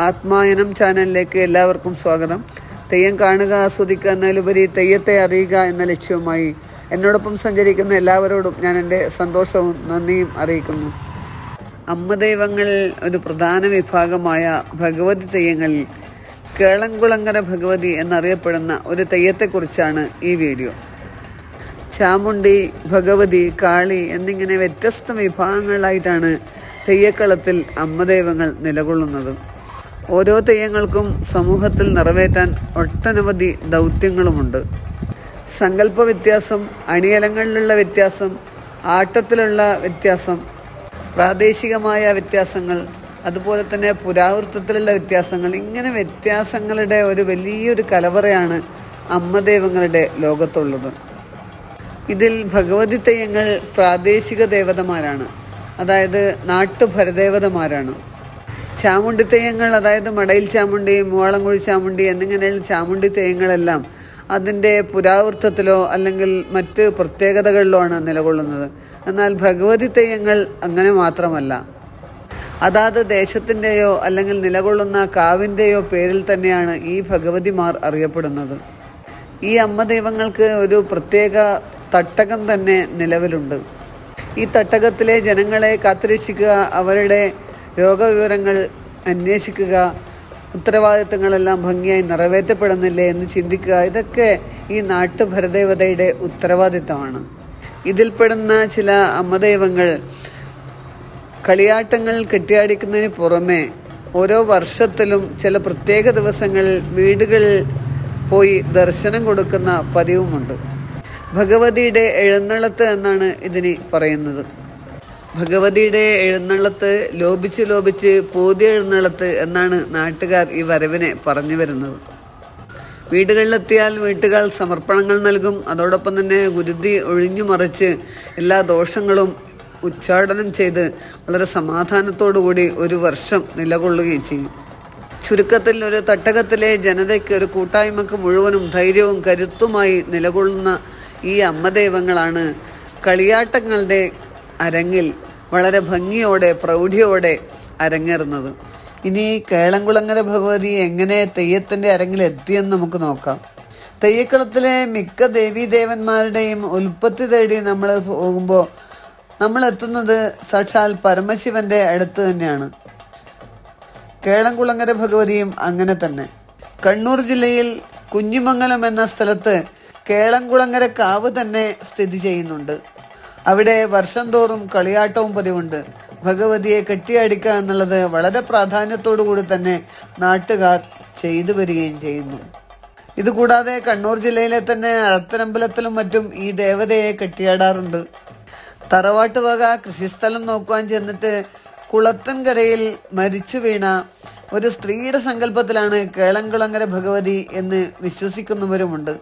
ആത്മായനം ചാനലിലേക്ക് എല്ലാവർക്കും സ്വാഗതം. തെയ്യം കാണുക ആസ്വദിക്കുക എന്നതിലുപരി തെയ്യത്തെ അറിയുക എന്ന ലക്ഷ്യവുമായി എന്നോടൊപ്പം സഞ്ചരിക്കുന്ന എല്ലാവരോടും ഞാൻ എന്റെ സന്തോഷവും നന്ദിയും അറിയിക്കുന്നു. അമ്മ ഒരു പ്രധാന വിഭാഗമായ ഭഗവതി തെയ്യങ്ങളിൽ കേളംകുളങ്കര ഭഗവതി എന്നറിയപ്പെടുന്ന ഒരു തെയ്യത്തെക്കുറിച്ചാണ് ഈ വീഡിയോ. ചാമുണ്ടി ഭഗവതി കാളി എന്നിങ്ങനെ വ്യത്യസ്ത വിഭാഗങ്ങളായിട്ടാണ് തെയ്യക്കളത്തിൽ അമ്മദൈവങ്ങൾ നിലകൊള്ളുന്നത്. ഓരോ തെയ്യങ്ങൾക്കും സമൂഹത്തിൽ നിറവേറ്റാൻ ഒട്ടനവധി ദൗത്യങ്ങളുമുണ്ട്. സങ്കല്പ വ്യത്യാസം അണിയലങ്ങളിലുള്ള വ്യത്യാസം ആട്ടത്തിലുള്ള വ്യത്യാസം പ്രാദേശികമായ വ്യത്യാസങ്ങൾ അതുപോലെ തന്നെ പുരാവൃത്തത്തിലുള്ള വ്യത്യാസങ്ങൾ ഇങ്ങനെ വ്യത്യാസങ്ങളുടെ ഒരു വലിയൊരു കലവറയാണ് അമ്മദൈവങ്ങളുടെ ലോകത്തുള്ളത്. ഇതിൽ ഭഗവതി തെയ്യങ്ങൾ പ്രാദേശിക ദേവതമാരാണ്. അതായത് നാട്ടുഭരദേവതമാരാണ്. ചാമുണ്ടി തെയ്യങ്ങൾ അതായത് മടയിൽ ചാമുണ്ടി മൂവാളംകുഴി ചാമുണ്ടി എന്നിങ്ങനെയുള്ള ചാമുണ്ടി തെയ്യങ്ങളെല്ലാം അതിന്റെ പുരാവൃത്തത്തിലോ അല്ലെങ്കിൽ മറ്റ് പ്രത്യേകതകളിലോ ആണ് നിലകൊള്ളുന്നത്. എന്നാൽ ഭഗവതി തെയ്യങ്ങൾ അങ്ങനെ മാത്രമല്ല. അതാത് ദേശത്തിന്റെയോ അല്ലെങ്കിൽ നിലകൊള്ളുന്ന കാവിന്റെയോ പേരിൽ തന്നെയാണ് ഈ ഭഗവതിമാർ അറിയപ്പെടുന്നത്. ഈ അമ്മ ദൈവങ്ങൾക്ക് ഒരു പ്രത്യേക തട്ടകം തന്നെ നിലവിലുണ്ട്. ഈ തട്ടകത്തിലെ ജനങ്ങളെ കാത്തുരക്ഷിക്കുക അവരുടെ രോഗവിവരങ്ങൾ അന്വേഷിക്കുക ഉത്തരവാദിത്തങ്ങളെല്ലാം ഭംഗിയായി നിറവേറ്റപ്പെടുന്നില്ലേ എന്ന് ചിന്തിക്കുക ഇതൊക്കെ ഈ നാട്ടുഭരദേവതയുടെ ഉത്തരവാദിത്തമാണ്. ഇതിൽപ്പെടുന്ന ചില അമ്മദൈവങ്ങൾ കളിയാട്ടങ്ങൾ കെട്ടിയാടിക്കുന്നതിന് പുറമെ ഓരോ വർഷത്തിലും ചില പ്രത്യേക ദിവസങ്ങളിൽ വീടുകളിൽ പോയി ദർശനം കൊടുക്കുന്ന പതിവുമുണ്ട്. ഭഗവതിയുടെ എഴുന്നള്ളത്ത് എന്നാണ് ഇതിന് പറയുന്നത്. ഭഗവതിയുടെ എഴുന്നള്ളത്ത് ലോപിച്ച് ലോപിച്ച് പോതി എഴുന്നള്ളത്ത് എന്നാണ് നാട്ടുകാർ ഈ വരവിനെ പറഞ്ഞു വരുന്നത്. വീടുകളിലെത്തിയാൽ വീട്ടുകാർ സമർപ്പണങ്ങൾ നൽകും. അതോടൊപ്പം തന്നെ ഗുരുതി ഒഴിഞ്ഞു മറിച്ച് എല്ലാ ദോഷങ്ങളും ഉച്ചാടനം ചെയ്ത് വളരെ സമാധാനത്തോടുകൂടി ഒരു വർഷം നിലകൊള്ളുകയും ചെയ്യും. ചുരുക്കത്തിൽ ഒരു തട്ടകത്തിലെ ജനതയ്ക്ക് ഒരു കൂട്ടായ്മക്ക് മുഴുവനും ധൈര്യവും കരുത്തുമായി നിലകൊള്ളുന്ന ഈ അമ്മദൈവങ്ങളാണ് കളിയാട്ടങ്ങളുടെ അരങ്ങിൽ വളരെ ഭംഗിയോടെ പ്രൗഢിയോടെ അരങ്ങേറുന്നത്. ഇനി കേളംകുളങ്ങര ഭഗവതി എങ്ങനെ തെയ്യത്തിന്റെ അരങ്ങിൽ എത്തിയെന്ന് നമുക്ക് നോക്കാം. തെയ്യക്കുളത്തിലെ മിക്ക ദേവീദേവന്മാരുടെയും ഉൽപ്പത്തി തേടി നമ്മൾ പോകുമ്പോൾ നമ്മൾ എത്തുന്നത് സാക്ഷാൽ പരമശിവന്റെ അടുത്ത് തന്നെയാണ്. കേളംകുളങ്ങര ഭഗവതിയും അങ്ങനെ തന്നെ. കണ്ണൂർ ജില്ലയിൽ കുഞ്ഞിമംഗലം എന്ന സ്ഥലത്ത് കേളംകുളങ്ങര കാവ് തന്നെ സ്ഥിതി ചെയ്യുന്നുണ്ട്. അവിടെ വർഷം തോറും കളിയാട്ടവും പതിവുണ്ട്. ഭഗവതിയെ കെട്ടിയടിക്കുക എന്നുള്ളത് വളരെ പ്രാധാന്യത്തോടു കൂടി തന്നെ നാട്ടുകാർ ചെയ്തു വരികയും ചെയ്യുന്നു. ഇതുകൂടാതെ കണ്ണൂർ ജില്ലയിലെ തന്നെ അടത്തരമ്പലത്തിലും മറ്റും ഈ ദേവതയെ കെട്ടിയാടാറുണ്ട്. തറവാട്ട് വക കൃഷിസ്ഥലം നോക്കുവാൻ ചെന്നിട്ട് കുളത്തൻകരയിൽ മരിച്ചു വീണ ഒരു സ്ത്രീയുടെ സങ്കല്പത്തിലാണ് കേളംകുളങ്ങര ഭഗവതി എന്ന് വിശ്വസിക്കുന്നവരുമുണ്ട്.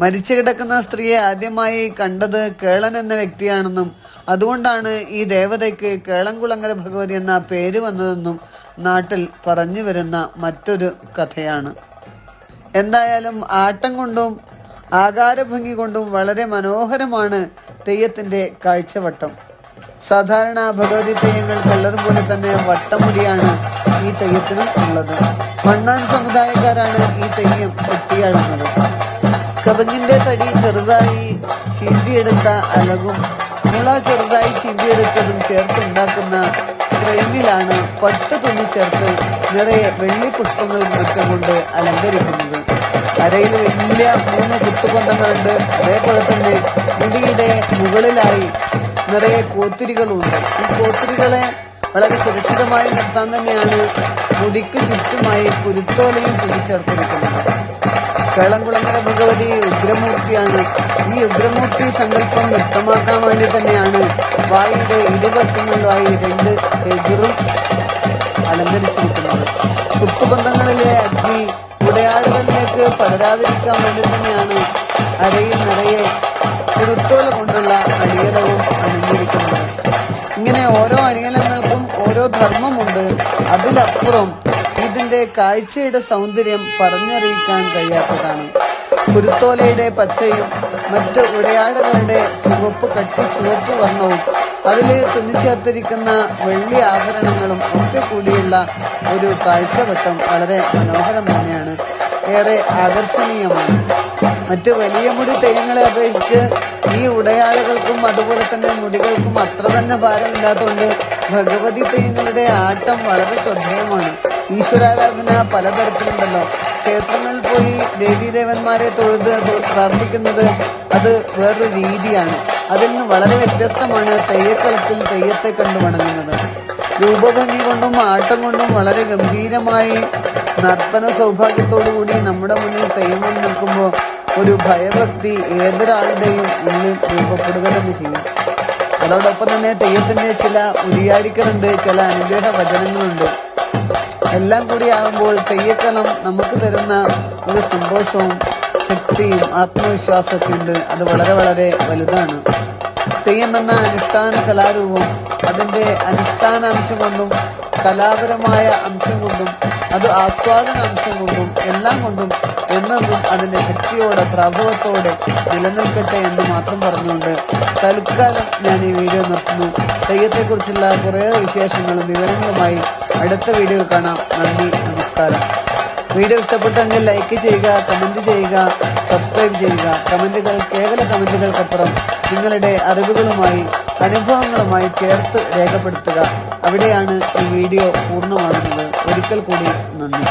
മരിച്ചു കിടക്കുന്ന സ്ത്രീയെ ആദ്യമായി കണ്ടത് കേളൻ എന്ന വ്യക്തിയാണെന്നും അതുകൊണ്ടാണ് ഈ ദേവതയ്ക്ക് കേളംകുളങ്ങര ഭഗവതി എന്ന പേര് വന്നതെന്നും നാട്ടിൽ പറഞ്ഞു വരുന്ന മറ്റൊരു കഥയാണ്. എന്തായാലും ആട്ടം കൊണ്ടും ആകാരഭംഗി കൊണ്ടും വളരെ മനോഹരമാണ് തെയ്യത്തിന്റെ കാഴ്ചവട്ടം. സാധാരണ ഭഗവതി തെയ്യങ്ങൾക്കുള്ളതുപോലെ തന്നെ വട്ടമുടിയാണ് ഈ തെയ്യത്തിനും ഉള്ളത്. മണ്ണാൻ സമുദായക്കാരാണ് ഈ തെയ്യം കെട്ടിയാടുന്നത് കവങ്ങിന്റെ തടി ചെറുതായി ചീന്തിയെടുത്ത അലകും മുള ചെറുതായി ചീന്തിയെടുത്തതും ചേർത്തുണ്ടാക്കുന്ന ഫ്രെയിമിലാണ് പട്ട് തുണി ചേർത്ത് നിറയെ വെള്ളി പുഷ്പങ്ങളും മറ്റും കൊണ്ട് അലങ്കരിക്കുന്നത്. അരയിൽ വലിയ മൂന്ന് കുത്തുപന്തങ്ങളുണ്ട് അതേപോലെ തന്നെ മുടിയുടെ മുകളിലായി നിറയെ കോത്തിരികളുണ്ട്. ഈ കോത്തിരികളെ വളരെ സുരക്ഷിതമായി നിർത്താൻ തന്നെയാണ് മുടിക്ക് ചുറ്റുമായി കുരുത്തോലയും തുന്നിച്ചേർത്തിരിക്കുന്നത് കേളംകുളങ്ങര ഭഗവതി ഉഗ്രമൂർത്തിയാണ്. ഈ ഉഗ്രമൂർത്തി സങ്കല്പം വ്യക്തമാക്കാൻ വേണ്ടി തന്നെയാണ് വായുടെ ഇരുവശങ്ങളിലായി രണ്ട് എതിറും അലങ്കരിച്ചിരിക്കുന്നത്. കുത്തുബന്ധങ്ങളിലെ അഗ്നി ഉടയാടുകളിലേക്ക് പടരാതിരിക്കാൻ വേണ്ടി തന്നെയാണ് അരയിൽ നിറയെ കുരുത്തോല കൊണ്ടുള്ള അണിയലവും അണിഞ്ഞിരിക്കുന്നത്. ഇങ്ങനെ ഓരോ അണിയലങ്ങൾക്കും ഓരോ ധർമ്മമുണ്ട്. അതിലപ്പുറം ഇതിന്റെ കാഴ്ചയുടെ സൗന്ദര്യം പറഞ്ഞറിയിക്കാൻ കഴിയാത്തതാണ്. കുരുത്തോലയുടെ പച്ചയും മറ്റു ഉടയാടുകളുടെ ചുവപ്പ് കട്ടി ചുവപ്പ് വർണവും അതിൽ തുന്നിച്ചേർത്തിരിക്കുന്ന വെള്ളി ആഭരണങ്ങളും ഒക്കെ കൂടിയുള്ള ഒരു കാഴ്ചവട്ടം വളരെ മനോഹരം തന്നെയാണ്. ഏറെ ആകർഷണീയമാണ്. മറ്റു വലിയ മുടി തെയ്യങ്ങളെ അപേക്ഷിച്ച് ഈ ഉടയാളുകൾക്കും അതുപോലെ തന്നെ മുടികൾക്കും അത്ര തന്നെ ഭാരമില്ലാത്തതുകൊണ്ട് ഭഗവതി തെയ്യങ്ങളുടെ ആട്ടം വളരെ ശ്രദ്ധേയമാണ്. ഈശ്വരാരാധന പലതരത്തിലുണ്ടല്ലോ. ക്ഷേത്രങ്ങളിൽ പോയി ദേവീദേവന്മാരെ തൊഴുത് പ്രാർത്ഥിക്കുന്നത് അത് വേറൊരു രീതിയാണ്. അതിൽ നിന്ന് വളരെ വ്യത്യസ്തമാണ് തെയ്യക്കളത്തിൽ തെയ്യത്തെ കണ്ടു വണങ്ങുന്നത്. രൂപഭംഗി കൊണ്ടും ആട്ടം കൊണ്ടും വളരെ ഗംഭീരമായി നർത്തന സൗഭാഗ്യത്തോടു കൂടി നമ്മുടെ മുന്നിൽ തെയ്യം നിൽക്കുമ്പോൾ ഒരു ഭയഭക്തി ഏതൊരാളുടെയും ഉള്ളിൽ രൂപപ്പെടുക തന്നെ ചെയ്യും. അതോടൊപ്പം തന്നെ തെയ്യത്തിന്റെ ചില ഉരിയാടിക്കലുണ്ട് ചില അനുഗ്രഹ വചനങ്ങളുണ്ട്. എല്ലാം കൂടി ആകുമ്പോൾ തെയ്യക്കലം നമുക്ക് തരുന്ന ഒരു സന്തോഷവും ശക്തിയും ആത്മവിശ്വാസമൊക്കെ ഉണ്ട്. അത് വളരെ വളരെ വലുതാണ്. തെയ്യം എന്ന അനുഷ്ഠാന കലാരൂപം അതിന്റെ അനുഷ്ഠാനാംശം കൊണ്ടും കലാപരമായ അംശം കൊണ്ടും അത് ആസ്വാദന അംശം കൊണ്ടും എല്ലാം കൊണ്ടും എന്നെന്നും അതിന്റെ ശക്തിയോടെ പ്രഭവത്തോടെ നിലനിൽക്കട്ടെ എന്ന് മാത്രം പറഞ്ഞുകൊണ്ട് തൽക്കാലം ഞാൻ ഈ വീഡിയോ നിർത്തുന്നു. തെയ്യത്തെക്കുറിച്ചുള്ള കുറേ വിശേഷങ്ങളും വിവരങ്ങളുമായി അടുത്ത വീഡിയോയിൽ കാണാം. നന്ദി നമസ്കാരം. വീഡിയോ ഇഷ്ടപ്പെട്ടെങ്കിൽ ലൈക്ക് ചെയ്യുക കമന്റ് ചെയ്യുക സബ്സ്ക്രൈബ് ചെയ്യുക. കമന്റുകൾ കേവല കമന്റുകൾക്കപ്പുറം നിങ്ങളുടെ അറിവുകളുമായി അനുഭവങ്ങളുമായി ചേർത്ത് രേഖപ്പെടുത്തുക. അവിടെയാണ് ഈ വീഡിയോ പൂർണമാകുന്നത്. ഒരിക്കൽ കൂടി നന്ദി.